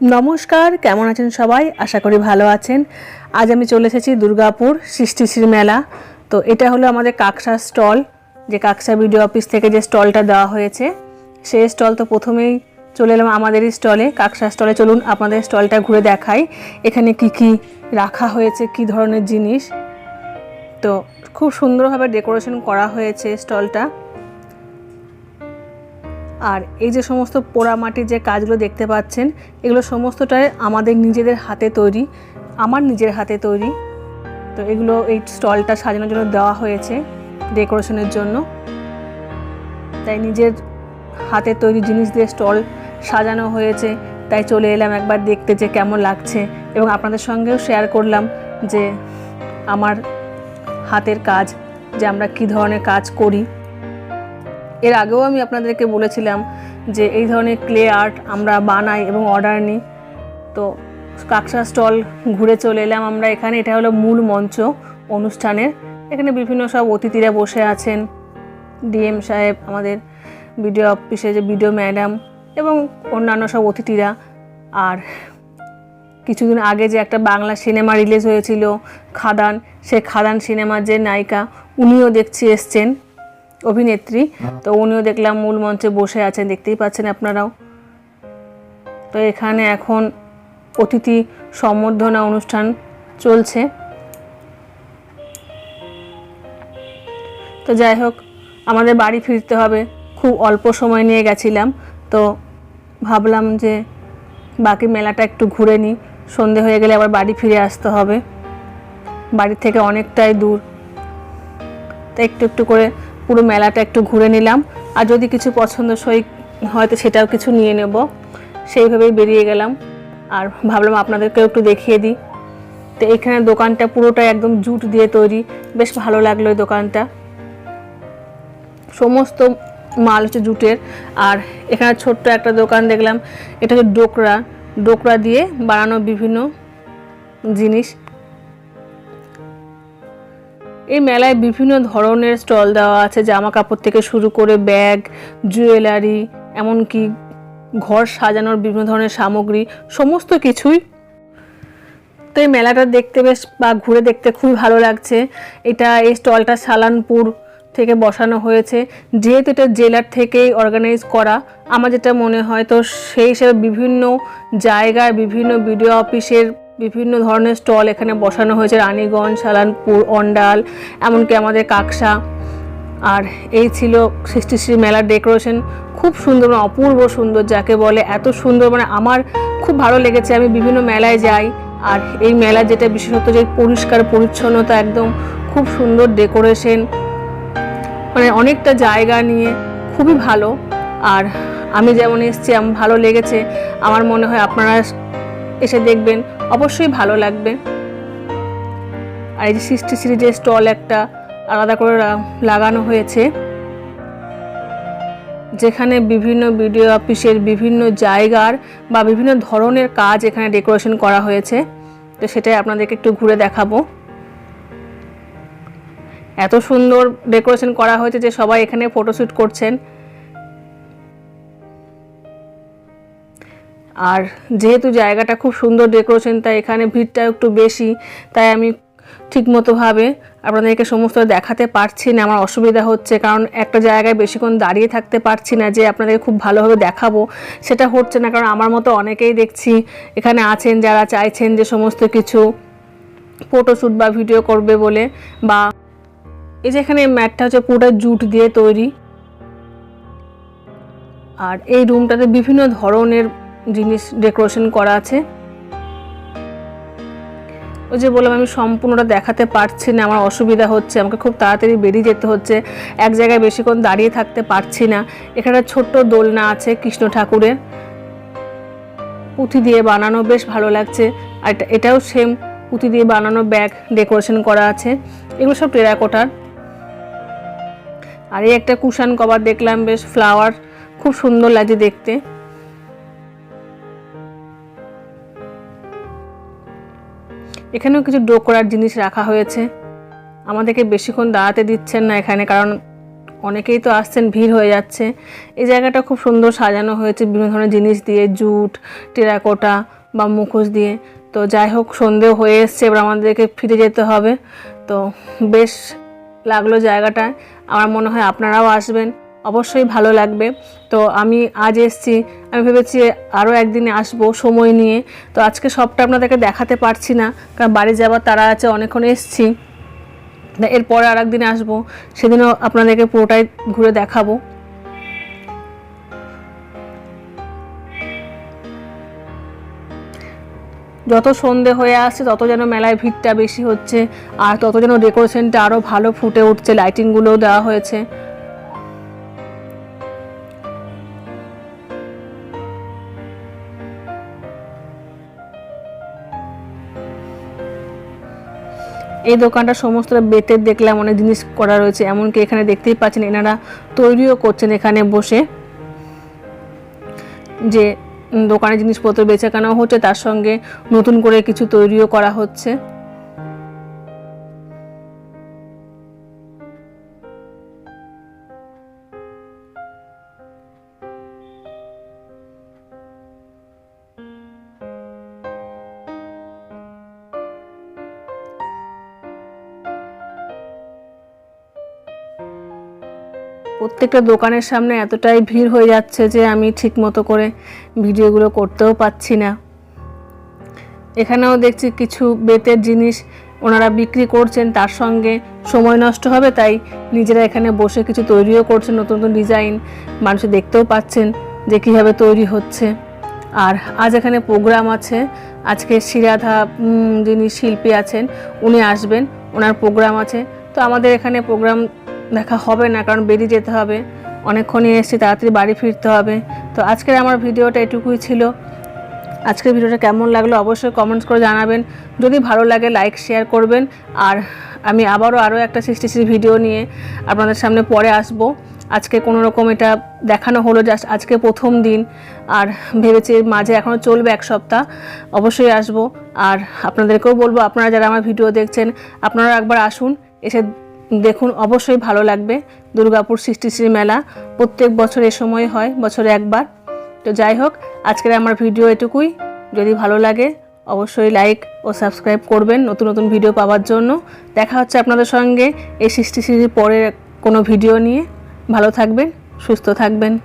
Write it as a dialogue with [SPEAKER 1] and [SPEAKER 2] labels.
[SPEAKER 1] নমস্কার, কেমন আছেন সবাই? আশা করি ভালো আছেন। আজ আমি চলে এসেছি দুর্গাপুর সৃষ্টিশ্রী মেলা। তো এটা হলো আমাদের কাকসা স্টল, যে কাকসা বিডিও অফিস থেকে যে স্টলটা দেওয়া হয়েছে। সেই স্টল তো প্রথমেই চলে এলাম আমাদেরই স্টলে, কাকসা স্টলে। চলুন আপনাদের স্টলটা ঘুরে দেখাই, এখানে কি কি রাখা হয়েছে, কি ধরনের জিনিস। তো খুব সুন্দরভাবে ডেকোরেশন করা হয়েছে স্টলটা। আর এই যে সমস্ত পোড়ামাটির যে কাজগুলো দেখতে পাচ্ছেন, এগুলো সমস্তটাই আমাদের নিজেদের হাতে তৈরি, আমার নিজের হাতে তৈরি। তো এগুলো এই স্টলটা সাজানোর জন্য দেওয়া হয়েছে ডেকোরেশনের জন্য। তাই নিজের হাতে তৈরি জিনিস দিয়ে স্টল সাজানো হয়েছে। তাই চলে এলাম একবার দেখতে যে কেমন লাগছে এবং আপনাদের সঙ্গেও শেয়ার করলাম যে আমার হাতের কাজ, যে আমরা কী ধরনের কাজ করি। এর আগেও আমি আপনাদেরকে বলেছিলাম যে এই ধরনের ক্লে আর্ট আমরা বানাই এবং অর্ডার নিই। তো কাকসা স্টল ঘুরে চলে এলাম আমরা এখানে। এটা হলো মূল মঞ্চ অনুষ্ঠানের। এখানে বিভিন্ন সব অতিথিরা বসে আছেন। ডিএম সাহেব, আমাদের বিডিও অফিসে যে বিডিও ম্যাডাম এবং অন্যান্য সব অতিথিরা। আর কিছুদিন আগে যে একটা বাংলা সিনেমা রিলিজ হয়েছিল খাদান সে খাদান সিনেমার যে নায়িকা, উনিও দেখছি এসছেন। অভিনেত্রী। তো উনিও দেখলাম মূল মঞ্চে বসে আছেন, দেখতেই পাচ্ছেন আপনারাও। তো এখানে এখন অতিথি সম্বর্ধনা অনুষ্ঠান চলছে। তো যাই হোক, আমাদের বাড়ি ফিরতে হবে। খুব অল্প সময় নিয়ে গেছিলাম। তো ভাবলাম যে বাকি মেলাটা একটু ঘুরে নিই। সন্ধে হয়ে গেলে আবার বাড়ি ফিরে আসতে হবে। বাড়ি থেকে অনেকটাই দূর। তো একটু একটু করে পুরো মেলাটা একটু ঘুরে নিলাম। আর যদি কিছু পছন্দসই হয়তো সেটাও কিছু নিয়ে নেব। সেইভাবেই বেরিয়ে গেলাম। আর ভাবলাম আপনাদেরকেও একটু দেখিয়ে দিই। তো এখানে দোকানটা পুরোটাই একদম জুট দিয়ে তৈরি। বেশ ভালো লাগল এই দোকানটা। সমস্ত মাল হচ্ছে জুটের। আর এখানে ছোট্ট একটা দোকান দেখলাম। এটা হচ্ছে ডোকরা। ডোকরা দিয়ে বানানো বিভিন্ন জিনিস। এই মেলায় বিভিন্ন ধরনের স্টল দেওয়া আছে জামা কাপড় থেকে শুরু করে ব্যাগ, জুয়েলারি, এমনকি ঘর সাজানোর বিভিন্ন ধরনের সামগ্রী, সমস্ত কিছুই। তো এই মেলাটা দেখতে বেশ বা ঘুরে দেখতে খুবই ভালো লাগছে। এটা এই স্টলটা সালানপুর থেকে বসানো হয়েছে। যেহেতু এটা জেলার থেকেই অর্গানাইজ করা, আমার যেটা মনে হয় তো সেই হিসেবে বিভিন্ন জায়গায় বিভিন্ন বিডিও অফিসের বিভিন্ন ধরনের স্টল এখানে বসানো হয়েছে, রানীগঞ্জ, সালানপুর, অন্ডাল, এমনকি আমাদের কাকসা। আর এই ছিল সৃষ্টিশ্রী মেলার ডেকোরেশন। খুব সুন্দর মানে অপূর্ব সুন্দর, যাকে বলে এত সুন্দর মানে আমার খুব ভালো লেগেছে। আমি বিভিন্ন মেলায় যাই, আর এই মেলা যেটা বিশেষত যে পরিষ্কার, পরিচ্ছন্নতা একদম, খুব সুন্দর ডেকোরেশন। মানে অনেকটা জায়গা নিয়ে খুবই ভালো। আর আমি যেমন এসেছি, আমার ভালো লেগেছে। আমার মনে হয় আপনারা এসে দেখবেন। অবশ্যই ভালো লাগবে। আর এই যে সৃষ্টি সিরিজের স্টল একটা আলাদা করে লাগানো হয়েছে। যেখানে বিভিন্ন ভিডিও অফিসের বিভিন্ন জায়গার বা বিভিন্ন ধরনের কাজ এখানে ডেকোরেশন করা হয়েছে। তো সেটাই আপনাদেরকে একটু ঘুরে দেখাবো। এত সুন্দর ডেকোরেশন করা হয়েছে যে সবাই এখানে ফটোশ্যুট করছেন। আর যেহেতু জায়গাটা খুব সুন্দর ডেকোরেশন তাই এখানে ভিড়টা একটু বেশি, তাই আমি ঠিকমতোভাবে আপনাদেরকে সমস্ত দেখাতে পারছি না, আমার অসুবিধা হচ্ছে। কারণ একটা জায়গায় বেশিক্ষণ দাঁড়িয়ে থাকতে পারছি না যে আপনাদেরকে খুব ভালোভাবে দেখাবো, সেটা হচ্ছে না। কারণ আমার মতো অনেকেই দেখছি এখানে আছেন, যারা চাইছেন যে সমস্ত কিছু ফটোশ্যুট বা ভিডিও করবে বলে, বা এই যে এখানে ম্যাটটা হচ্ছে পুরোটা জুট দিয়ে তৈরি। আর এই রুমটাতে বিভিন্ন ধরনের জিনিস ডেকোরেশন করা আছে। ওই যে বললাম, আমি সম্পূর্ণটা দেখাতে পারছি না, আমার অসুবিধা হচ্ছে, আমাকে খুব তাড়াতাড়ি বেরিয়ে যেতে হচ্ছে, এক জায়গায় বেশিক্ষণ দাঁড়িয়ে থাকতে পারছি না। এখানে ছোট্ট দোলনা আছে কৃষ্ণ ঠাকুরের, পুঁথি দিয়ে বানানো বেশ ভালো লাগছে। আর এটাও সেম পুঁথি দিয়ে বানানো ব্যাগ ডেকোরেশন করা আছে। এগুলো সব টেরাকোটার। আর এই একটা কুশান কভার দেখলাম, বেশ ফ্লাওয়ার খুব সুন্দর লাগছে দেখতে। এখানেও কিছু ডো করার জিনিস রাখা হয়েছে। আমাদেরকে বেশিক্ষণ দাঁড়াতে দিচ্ছেন না এখানে, কারণ অনেকেই তো আসছেন, ভিড় হয়ে যাচ্ছে। এই জায়গাটা খুব সুন্দর সাজানো হয়েছে, বিভিন্ন ধরনের জিনিস দিয়ে, জুট, টেরাকোটা বা মুখোশ দিয়ে। তো যাই হোক, সন্ধেও হয়ে এসছে, এবার আমাদেরকে ফিরে যেতে হবে। তো বেশ লাগল জায়গাটা আমার মনে হয় আপনারাও আসবেন। অবশ্যই ভালো লাগবে। তো আমি আজ এসছি, আমি ভেবেছি আরও একদিনে আসব সময় নিয়ে। তো আজকে সবটা আপনাদেরকে দেখাতে পারছি না, কারণ বাড়ি যাওয়ার তারা আছে, অনেকক্ষণ এসছি। এরপরে আর একদিনে আসব, সেদিনও আপনাদেরকে পুরোটাই ঘুরে দেখাবো। যত সন্ধে হয়ে আসছে, তত যেন মেলায় ভিড়টা বেশি হচ্ছে, আর তত যেন ডেকোরেশনটা আরও ভালো ফুটে উঠছে লাইটিংগুলোও দেওয়া হয়েছে। এই দোকানটা সমস্ত বেতের দেখলাম, অনেক জিনিস করা রয়েছে, এমনকি এখানে দেখতেই পাচ্ছেন এনারা তৈরিও করছেন এখানে বসে। যে দোকানে জিনিসপত্র বেচাকেনাও হচ্ছে, তার সঙ্গে নতুন করে কিছু তৈরিও করা হচ্ছে। প্রত্যেকটা দোকানের সামনে এতটাই ভিড় হয়ে যাচ্ছে যে আমি ঠিক মতো করে ভিডিওগুলো করতেও পাচ্ছি না। এখানেও দেখছি কিছু বেতের জিনিস ওনারা বিক্রি করছেন, তার সঙ্গে সময় নষ্ট হবে, তাই নিজেরা এখানে বসে কিছু তৈরিও করছেন, নতুন নতুন ডিজাইন মানুষ দেখতেও পাচ্ছেন যে কীভাবে তৈরি হচ্ছে। আর আজ এখানে প্রোগ্রাম আছে, আজকে শিরাধা যিনি শিল্পী আছেন, উনি আসবেন, ওনার প্রোগ্রাম আছে। তো আমাদের এখানে প্রোগ্রাম দেখা হবে না, কারণ বেরিয়ে যেতে হবে। অনেকক্ষণই এসেছি, তাড়াতাড়ি বাড়ি ফিরতে হবে। তো আজকের আমার ভিডিওটা এটুকুই ছিল। আজকের ভিডিওটা কেমন লাগল অবশ্যই কমেন্টস করে জানাবেন। যদি ভালো লাগে লাইক শেয়ার করবেন। আর আমি আবারও আরও একটা সৃষ্টি ভিডিও নিয়ে আপনাদের সামনে পরে আসব। আজকে কোনো রকম এটা দেখানো হলো জাস্ট আজকে প্রথম দিন। আর ভেবেছি মাঝে এখনও চলবে এক সপ্তাহ। অবশ্যই আসব। আর আপনাদেরকেও বলব, আপনারা যারা আমার ভিডিও দেখছেন আপনারা একবার আসুন। এসে দেখুন, অবশ্যই ভালো লাগবে। দুর্গাপুর সৃষ্টিশ্রী মেলা, প্রত্যেক বছর এ সময় হয়, বছরে একবার। তো যাই হোক, আজকের আমার ভিডিও এটুকুই। যদি ভালো লাগে, অবশ্যই লাইক ও সাবস্ক্রাইব করবেন নতুন নতুন ভিডিও পাওয়ার জন্য। দেখা হচ্ছে আপনাদের সঙ্গে এই সৃষ্টিশ্রীর পরে পরের কোনো ভিডিও নিয়ে। ভালো থাকবেন, সুস্থ থাকবেন।